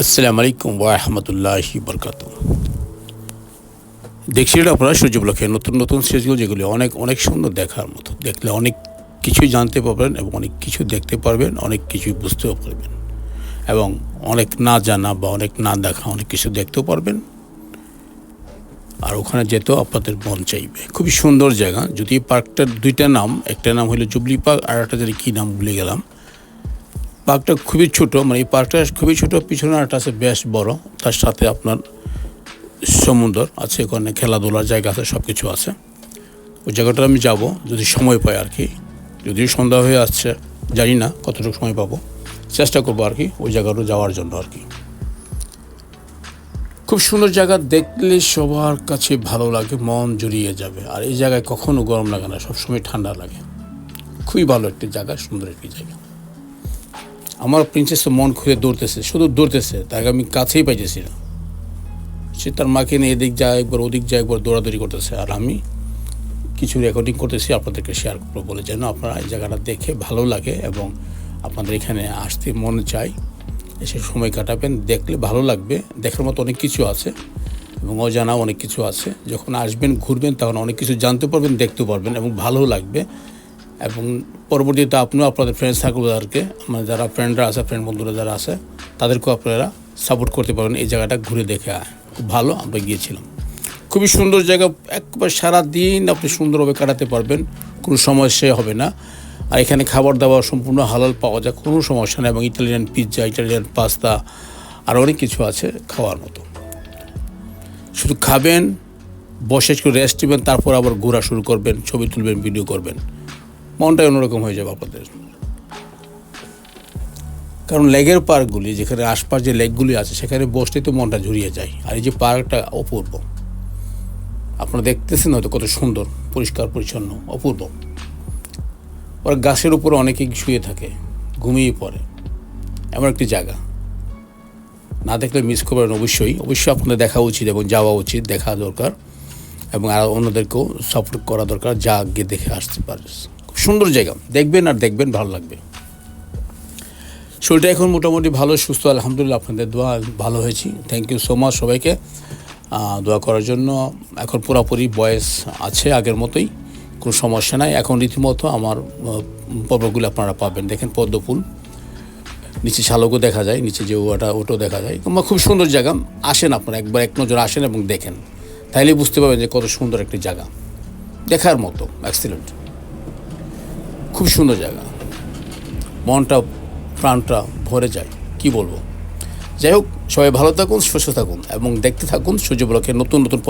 আসসালামু আলাইকুম ওয়ারহমতুল্লাহি বরকাত দেখছিলেন আপনারা সূর্য ব্লকে নতুন নতুন সিরিজগুলো যেগুলি অনেক অনেক সুন্দর দেখার মতো। দেখলে অনেক কিছুই জানতে পারবেন এবং অনেক কিছু দেখতে পারবেন, অনেক কিছুই বুঝতেও পারবেন এবং অনেক না জানা বা অনেক না দেখা অনেক কিছু দেখতেও পারবেন। আর ওখানে যেতেও আপনাদের মন চাইবে। খুবই সুন্দর জায়গা। যদি পার্কটার দুইটা নাম, একটা নাম হলো জুবলি পার্ক আর একটা যদি কী নাম ভুলে গেলাম। পার্কটা খুবই ছোট মানে এই পার্কটা খুবই ছোট, পিছনে একটা আছে বেশ বড়, তার সাথে আপনার সমুদ্র আছে ওখানে খেলাধুলার জায়গা আছে সব কিছু আছে। ওই জায়গাটা আমি যাব, যদি সময় পাই আর কি। যদিও সন্ধ্যা হয়ে আসছে, জানি না কতটুকু সময় পাবো। চেষ্টা করব আর কি ওই জায়গাটা যাওয়ার জন্য আর কি। খুব সুন্দর জায়গা দেখলে সবার কাছে ভালো লাগে, মন জুড়িয়ে যাবে। আর এই জায়গায় কখনো গরম লাগে না, সবসময় ঠান্ডা লাগে। খুবই ভালো একটি জায়গা, সুন্দর একটি জায়গা। আমার প্রিন্সেস তো মন খুলে দৌড়তেছে, শুধু দৌড়তেছে, তাকে আমি কাছেই পাইতেছি না। সে তার মাকে নিয়ে এদিক যায়, একবার ওদিক যায়, একবার দৌড়াদৌড়ি করতেছে, আর আমি কিছু রেকর্ডিং করতেছি, আপনাদেরকে শেয়ার করব বলে যেন আপনারা এই জায়গাটা দেখে ভালো লাগে এবং আপনাদের এখানে আসতে মন চায়। এসে সময় কাটাবেন, দেখলে ভালো লাগবে, দেখার মতো অনেক কিছু আছে এবং অজানা অনেক কিছু আছে। যখন আসবেন, ঘুরবেন, তখন অনেক কিছু জানতে পারবেন দেখতে পারবেন এবং ভালো লাগবে এবং পরবর্তীতে আপনিও আপনাদের ফ্রেন্ড সার্কেলদেরকে মানে যারা ফ্রেন্ডরা আছে ফ্রেন্ড বন্ধুরা যারা আছে, তাদেরকেও আপনারা সাপোর্ট করতে পারবেন এই জায়গাটা ঘুরে দেখে। খুব ভালো, আমরা গিয়েছিলাম। খুবই সুন্দর জায়গা, একবার সারা দিন আপনি সুন্দরভাবে কাটাতে পারবেন, কোনো সমস্যা হবে না। আর এখানে খাবার দাবার সম্পূর্ণ হালাল পাওয়া যায়, কোনো সমস্যা নেই, এবং ইটালিয়ান পিৎজা ইটালিয়ান পাস্তা আর অনেক কিছু আছে খাওয়ার মতো। শুধু খাবেন, বসে একটু রেস্ট নেবেন, তারপর আবার ঘোরা শুরু করবেন, ছবি তুলবেন ভিডিও করবেন। মনটাই অন্যরকম হয়ে যাবে আপনাদের। কারণ লেগের পার্কগুলি, যেখানে আশপাশ যে লেকগুলি আছে, সেখানে বসতে তো মনটা জুড়িয়ে যায়। আর এই যে পার্কটা অপূর্ব। আপনারা দেখতেছেন হয়তো কত সুন্দর, পরিষ্কার, পরিচ্ছন্ন, অপূর্ব। ওরা গাছের উপর অনেকেই শুয়ে থাকে, ঘুমিয়ে পড়ে। এমন একটি জায়গা। না দেখলে মিস করবেন অবশ্যই। অবশ্যই আপনাদের দেখা উচিত এবং যাওয়া উচিত, দেখা দরকার। এবং আর অন্যদেরকেও সাপোর্ট করা দরকার, যা গিয়ে দেখে আসতে পারে সুন্দর জায়গা। দেখবেন আর দেখবেন ভালো লাগবে। শরীরটা এখন মোটামুটি ভালো, সুস্থ, আলহামদুলিল্লাহ। আপনাদের দোয়া, ভালো হয়েছি। থ্যাংক ইউ সো মাচ সবাইকে। দোয়া করার জন্য এখন পুরোপুরি বয়স আছে আগের মতোই, কোনো সমস্যা নাই। এখন রীতিমতো আমার পর্বগুলো আপনারা পাবেন। দেখেন পদ্ম ফুল, নিচে শালকও দেখা যায়, নিচে যে ওটা ওটাও দেখা যায়। খুব সুন্দর জায়গা। আসেন আপনারা, একবার এক নজর আসেন এবং দেখেন। তাইলে বুঝতে পারবেন যে কত সুন্দর একটি জায়গা। দেখার মতো অ্যাক্সিলেন্ট খুব সুন্দর জায়গা। মনটা, প্রাণটা ভরে যায়, কি বলব? যাই হোক, সবাই ভালো থাকুন, সুস্থ থাকুন এবং দেখতে থাকুন সূর্য ব্লকের নতুন নতুন